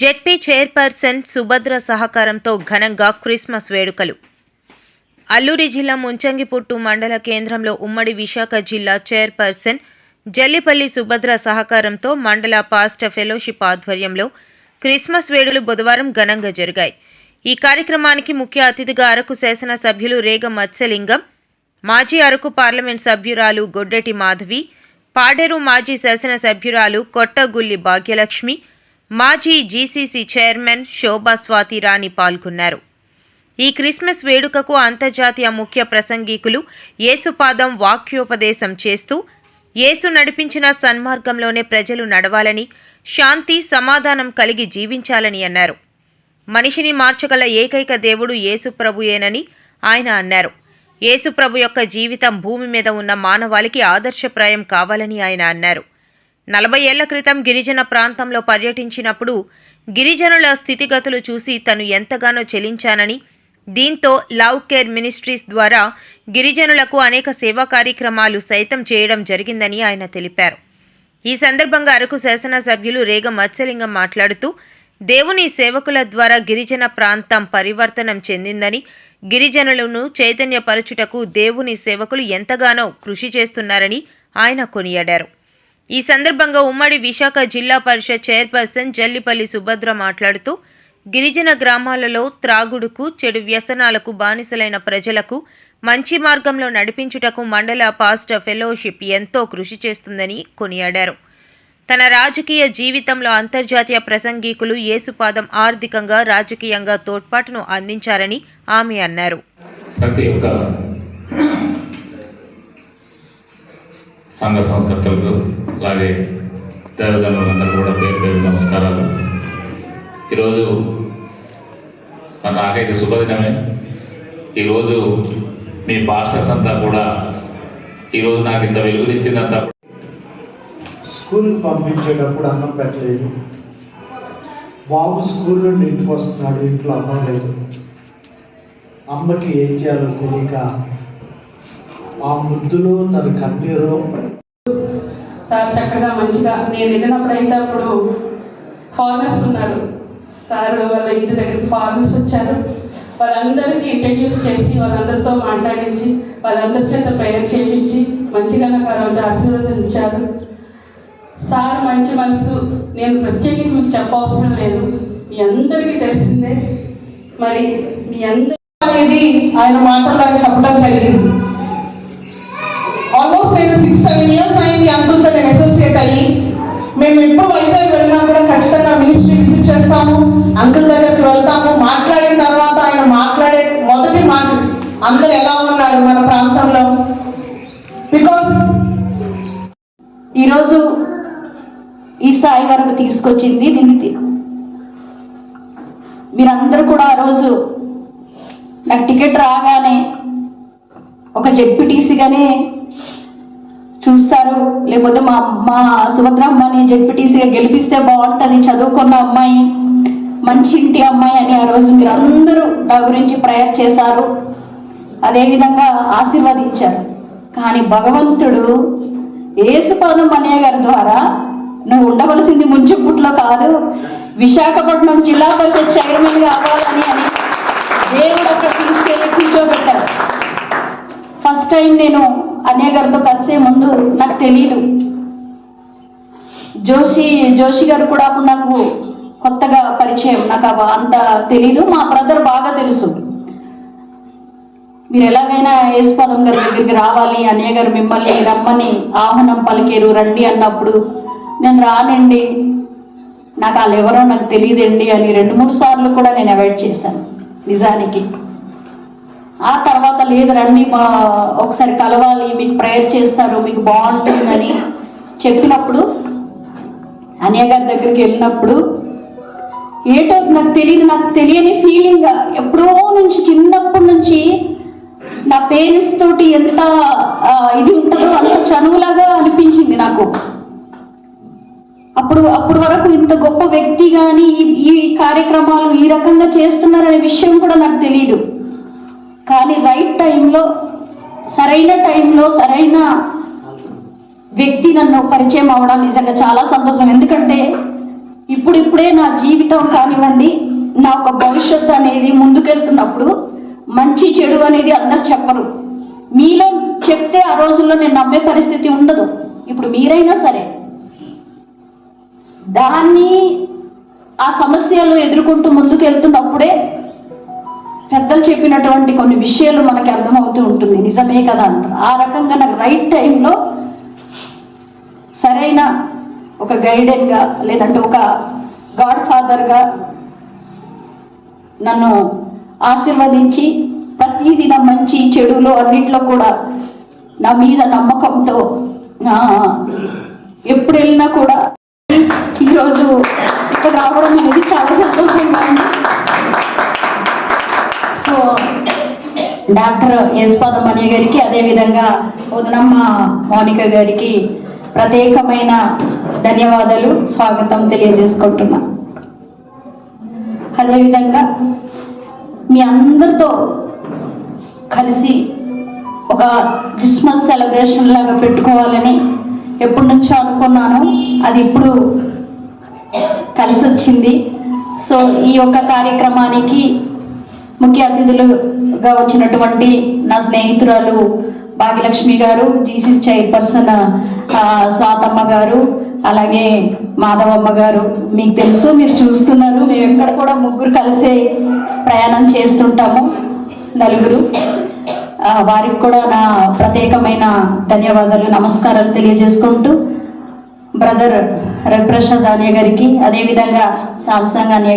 ZP chairperson Subhadra సహకారంతో ఘనంగా Christmas వేడుకలు. అల్లూరి జిల్లా ముంచంగిపుట్టు మండల కేంద్రంలో ఉమ్మడి విశాఖ జిల్లా చైర్పర్సన్ జల్లిపల్లి సుభద్ర సహకారంతో మండల పాస్ట్ ఫెలోషిప్ ఆధ్వర్యంలో క్రిస్మస్ వేడులు బుధవారం ఘనంగా జరిగాయి. ఈ కార్యక్రమానికి ముఖ్య అతిథిగా అరకు శాసనసభ్యులు రేగ మత్స్యలింగం మాజీ అరకు పార్లమెంట్ సభ్యురాలు గొడ్డటి మాధవి పాడేరు మాజీ శాసనసభ్యురాలు కొట్టగుల్లి భాగ్యలక్ష్మి మాజీ జీసీసీ చైర్మన్ శోభా స్వాతి రాణి పాల్గొన్నారు. ఈ క్రిస్మస్ వేడుకకు అంతర్జాతీయ ముఖ్య ప్రసంగికులు యేసుపాదం వాక్యోపదేశం చేస్తూ యేసు నడిపించిన సన్మార్గంలోనే ప్రజలు నడవాలని శాంతి సమాధానం కలిగి జీవించాలని అన్నారు. మనిషిని మార్చగల ఏకైక దేవుడు ఏసుప్రభుయేనని ఆయన అన్నారు. ఏసుప్రభు యొక్క జీవితం భూమి మీద ఉన్న మానవాళికి ఆదర్శప్రాయం కావాలని ఆయన అన్నారు. నలభై ఏళ్ళ క్రితం గిరిజన ప్రాంతంలో పర్యటించినప్పుడు గిరిజనుల స్థితిగతులు చూసి తను ఎంతగానో చెలించానని దీంతో లవ్ కేర్ మినిస్ట్రీస్ ద్వారా గిరిజనులకు అనేక సేవా కార్యక్రమాలు సైతం చేయడం జరిగిందని ఆయన తెలిపారు. ఈ సందర్భంగా అరకు శాసనసభ్యులు రేగ మత్స్యలింగం మాట్లాడుతూ దేవుని సేవకుల ద్వారా గిరిజన ప్రాంతం పరివర్తనం చెందిందని గిరిజనులను చైతన్యపరచుటకు దేవుని సేవకులు ఎంతగానో కృషి చేస్తున్నారని ఆయన కొనియాడారు. ఈ సందర్భంగా ఉమ్మడి విశాఖ జిల్లా పరిషత్ చైర్పర్సన్ జల్లిపల్లి సుభద్ర మాట్లాడుతూ గిరిజన గ్రామాలలో త్రాగుడుకు చెడు వ్యసనాలకు బానిసలైన ప్రజలకు మంచి మార్గంలో నడిపించుటకు మండల పాస్ట్ ఫెలోషిప్ ఎంతో కృషి చేస్తుందని కొనియాడారు. తన రాజకీయ జీవితంలో అంతర్జాతీయ ప్రసంగికులు యేసుపాదం ఆర్థికంగా రాజకీయంగా తోడ్పాటును అందించారని ఆమె అన్నారు. ప్రతి ఒక్క సంఘ సంస్కర్తలకు అలాగే దేవజనులందరూ కూడా పేరు పేరు నమస్కారాలు. ఈరోజు నాకైతే శుభదినమే. ఈరోజు మీ పాస్టర్స్ అంతా కూడా ఈరోజు నాకు ఇంత వెలుగునిచ్చిందంతా స్కూల్ పంపించేటప్పుడు అన్నం పెట్టలేదు. బాబు స్కూల్ నుండి ఇంటికి వస్తున్నాడు ఇంట్లో అమ్మ లేదు. అమ్మకి ఏం చేయాలో తెలియక ఆ ముద్దులో తన కన్నీరు సార్ చక్కగా మంచిగా నేను వెళ్ళినప్పుడు అయితే అప్పుడు ఫారినర్స్ ఉన్నారు. సార్ వాళ్ళ ఇంటి దగ్గరికి ఫారినర్స్ వచ్చారు. వాళ్ళందరికీ ఇంట్రడ్యూస్ చేసి వాళ్ళందరితో మాట్లాడించి వాళ్ళందరి చేత ప్రేయర్ చేయించి మంచిగా నాకు ఆ రోజు ఆశీర్వదించారు సార్ మంచి మనసు. నేను ప్రత్యేకించి మీకు చెప్పవసరం లేదు. మీ అందరికీ తెలిసిందే. మరి మీ అందరి అనేది ఆయన మాటల్లో చెప్పడం జరిగింది. ఆల్మోస్ట్ నేను సిక్స్ సెవెన్ ఇయర్స్ అయింది అంతుంటే నేను అసోసియేట్ అయ్యి మేము ఎప్పుడు వైజాగ్ వెళ్ళినా కూడా ఖచ్చితంగా మినిస్ట్రీ విజిట్ చేస్తాము. అంకుల్ దగ్గరికి వెళ్తాము. మాట్లాడిన తర్వాత ఆయన మాట్లాడే మొదటి మాట అందరు ఎలా ఉన్నారు మన ప్రాంతంలో? బికాస్ ఈరోజు ఈ స్థాయి వరకు తీసుకొచ్చింది దీన్ని మీరందరూ కూడా ఆ రోజు నాకు టికెట్ రాగానే ఒక జెడ్పీటీసీగానే చూస్తారు. లేకపోతే మా మా సుభద్రమ్మని జడ్పీటీసీగా గెలిపిస్తే బాగుంటుంది చదువుకున్న అమ్మాయి మంచి ఇంటి అమ్మాయి అని ఆ రోజు మీరు అందరూ నా గురించి ప్రేయర్ చేశారు. అదేవిధంగా ఆశీర్వదించారు. కానీ భగవంతుడు యేసుపాదం అనే గారి ద్వారా నువ్వు ఉండవలసింది ముంచుపుట్లో కాదు విశాఖపట్నం జిల్లా పరిషత్ చైర్మన్ కావాలని అని దేవుడు అక్కడ తీసుకెళ్ళి కూర్చోబెట్టారు. ఫస్ట్ టైం నేను అన్నయ్య గారితో కలిసే ముందు నాకు తెలియదు జోషి జోషి గారు కూడా అప్పుడు నాకు కొత్తగా పరిచయం. నాకు అవ- అంత తెలీదు. మా బ్రదర్ బాగా తెలుసు. మీరు ఎలాగైనా యేసుపాదం గారి దగ్గరికి రావాలి. అన్నయ్య గారు మిమ్మల్ని రమ్మని ఆహ్వానం పలికేరు. రండి అన్నప్పుడు నేను రానండి. నాకు వాళ్ళు ఎవరో నాకు తెలియదండి అని రెండు మూడు సార్లు కూడా నేను అవాయిడ్ చేశాను. నిజానికి. ఆ తర్వాత లేదు రండి మా ఒకసారి కలవాలి మీకు ప్రేయర్ చేస్తారు మీకు బాగుంటుందని చెప్పినప్పుడు అనే గారి దగ్గరికి వెళ్ళినప్పుడు ఏటో నాకు తెలియదు నాకు తెలియని ఫీలింగ్ ఎప్పుడో నుంచి చిన్నప్పటి నుంచి నా పేరెంట్స్ తోటి ఎంత ఇది ఉంటుందో అంత చనువులాగా అనిపించింది నాకు. అప్పుడు అప్పుడు వరకు ఇంత గొప్ప వ్యక్తి కానీ ఈ- ఈ కార్యక్రమాలు ఈ రకంగా చేస్తున్నారనే విషయం కూడా నాకు తెలియదు కానీ రైట్ టైంలో సరైన టైంలో సరైన వ్యక్తి నన్ను పరిచయం అవడం నిజంగా చాలా సంతోషం. ఎందుకంటే ఇప్పుడిప్పుడే నా జీవితం కానివ్వండి నా ఒక భవిష్యత్తు అనేది ముందుకెళ్తున్నప్పుడు మంచి చెడు అనేది అందరు చెప్పరు. మీలో చెప్తే ఆ రోజుల్లో నేను నమ్మే పరిస్థితి ఉండదు. ఇప్పుడు మీరైనా సరే దాన్ని ఆ సమస్యలు ఎదుర్కొంటూ ముందుకెళ్తున్నప్పుడే పెద్దలు చెప్పినటువంటి కొన్ని విషయాలు మనకి అర్థమవుతూ ఉంటుంది. నిజమే కదా అంటారు. ఆ రకంగా నాకు రైట్ టైంలో సరైన ఒక గైడెన్గా లేదంటే ఒక గాడ్ ఫాదర్గా నన్ను ఆశీర్వదించి ప్రతిదిన మంచి చెడులో అన్నిట్లో కూడా నా మీద నమ్మకంతో ఎప్పుడు వెళ్ళినా కూడా ఈరోజు ఇక్కడ రావడం అనేది చాలా సంతోషంగా ఉంది. డాక్టర్ యశ్వదమణి గారికి అదేవిధంగా ఉదనమ్మ మౌనిక గారికి ప్రత్యేకమైన ధన్యవాదాలు స్వాగతం తెలియజేసుకుంటున్నా. అదేవిధంగా మీ అందరితో కలిసి ఒక క్రిస్మస్ సెలబ్రేషన్ లాగా పెట్టుకోవాలని ఎప్పటి నుంచో అనుకున్నాను. అది ఇప్పుడు కలిసి వచ్చింది సో ఈ యొక్క కార్యక్రమానికి ముఖ్య అతిథులుగా వచ్చినటువంటి నా స్నేహితురాలు భాగ్యలక్ష్మి గారు జీసీస్ చైర్పర్సన్ స్వాతమ్మ గారు అలాగే మాధవమ్మ గారు. మీకు తెలుసు మీరు చూస్తున్నారు మేము ఎక్కడ కూడా ముగ్గురు కలిసే ప్రయాణం చేస్తుంటాము నలుగురు. వారికి కూడా నా ప్రత్యేకమైన ధన్యవాదాలు నమస్కారాలు తెలియజేసుకుంటూ బ్రదర్ రవిప్రసాద్ అనే గారికి అదేవిధంగా సామ్సంగ్ అనే